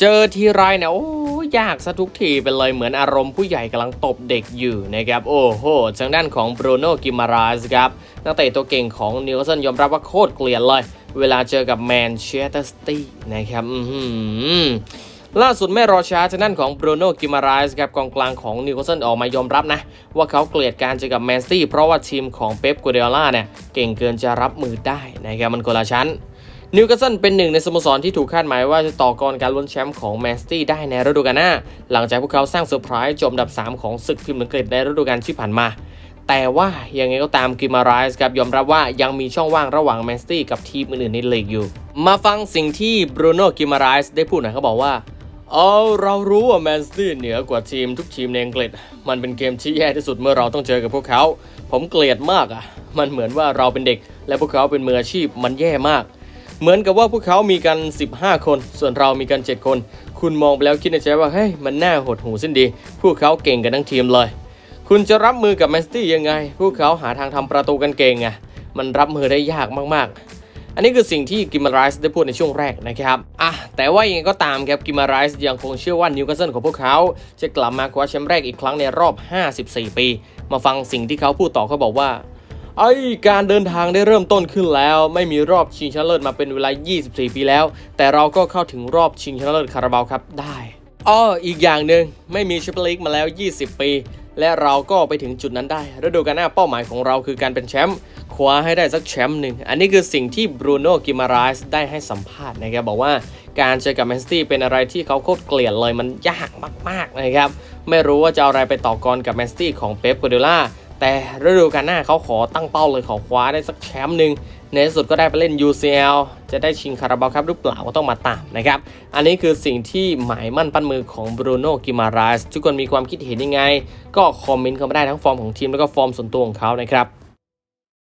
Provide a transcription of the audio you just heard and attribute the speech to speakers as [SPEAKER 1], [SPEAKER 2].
[SPEAKER 1] เจอทีไรเนี่ยโอ้ยากซะทุกทีเป็นเลยเหมือนอารมณ์ผู้ใหญ่กำลังตบเด็กอยู่นะครับ โอ้โหทางด้านของบรูโน่กิมาราสครับนักเตะตัวเก่งของนิวคาสเซิลยอมรับว่าโคตรเกลียดเลย เวลาเจอกับแมนเชสเตอร์ซิตี้นะครับล่าสุดไม่รอช้าทางด้านของบรูโน่กิมาราสครับกองกลางของนิวคาสเซิลออกมายอมรับนะ ว่าเขาเกลียดการเจอกับแมนซิตี้เพราะว่าทีมของเป๊ปกัวเดล่าเนี่ย เก่งเกินจะรับมือได้นะครับมันคนละชั้น นิวคาสเซิลเป็นหนึ่งในสโมสรที่ถูกคาดหมายว่าจะต่อกรการลุ้นแชมป์ของแมนซิตี้ได้ในฤดูกาลหน้า หลังจากพวกเขาสร้างเซอร์ไพรส์จบอันดับ 3 ของศึกพรีมียร์อังกฤษในฤดูกาลที่ผ่านมา แต่ว่ายังไงก็ตามกิมาไรส์ครับยอมรับว่ายังมีช่องว่างระหว่างแมนซิตี้กับทีมอื่นๆในลีกอยู่ มาฟังสิ่งที่บรูโน่กิมาไรส์ได้พูดหน่อยเขาบอกว่าเอาเรารู้ว่าแมนซิตี้เหนือกว่าทีมทุกทีมในอังกฤษ มันเป็นเกมที่แย่ที่สุดเมื่อเราต้องเจอกับพวกเขา ผมเกลียดมากอะ มันเหมือนว่าเราเป็นเด็ก และพวกเขาเป็นมืออาชีพมันแย่มาก เหมือนกับว่าพวกเขามีกัน 15 คน ส่วนเรามีกัน 7 คน คุณมองไปแล้วคิดในใจว่าเฮ้ยมันน่าหดหูสิ้นดี พวกเขาเก่งกันทั้งทีมเลย คุณจะรับมือกับแมนซิตี้ยังไง พวกเขาหาทางทำประตูกันเก่งไงมันรับมือได้ยากมากๆ อันนี้คือสิ่งที่กิมมาไรส์ได้พูดในช่วงแรกนะครับอะแต่ว่ายังไงก็ตามครับกิมมาไรส์ยังคงเชื่อว่านิวคาสเซิลของพวกเขาจะกลับมาคว้าแชมป์แรกอีกครั้งในรอบ 54 ปี มาฟังสิ่งที่เขาพูดต่อเขาบอกว่า ไอการเดินทางได้เริ่มต้นขึ้นแล้ว ไม่มีรอบชิงชนะเลิศมาเป็นเวลา 24 ปีแล้ว แต่เราก็เข้าถึงรอบชิงชนะเลิศคาราบาวครับได้อ้ออีกอย่างหนึ่งไม่มีแชมเปี้ยนลีกมาแล้ว 20 ปี และเราก็ไปถึงจุดนั้นได้ฤดูกาลหน้าเป้าหมายของเราคือการเป็นแชมป์คว้าให้ได้สักแชมป์หนึ่ง อันนี้คือสิ่งที่บรูโน่กิมาไรส์ได้ให้สัมภาษณ์นะครับบอกว่าการเจอกับแมนซิตี้เป็นอะไรที่เขาโคตรเกลียดเลยมันยากมากๆนะครับไม่รู้ว่าจะเอาอะไรไปต่อกรกับแมนซิตี้ของเป๊ปกัวเดล่า แต่ฤดูกาลหน้าเขาขอตั้งเป้าเลยขอคว้าได้สักแชมป์หนึ่งในที่สุดก็ได้ไปเล่น UCL จะได้ชิงคาราบาลครับหรือเปล่าก็ต้องมาตามนะครับ อันนี้คือสิ่งที่หมายมั่นปั้นมือของบรูโน่กิมาราสทุกคนมีความคิดเห็นยังไง ก็คอมเมนต์เข้ามาได้ทั้งฟอร์มของทีมแล้วก็ฟอร์มส่วนตัวของเขานะครับ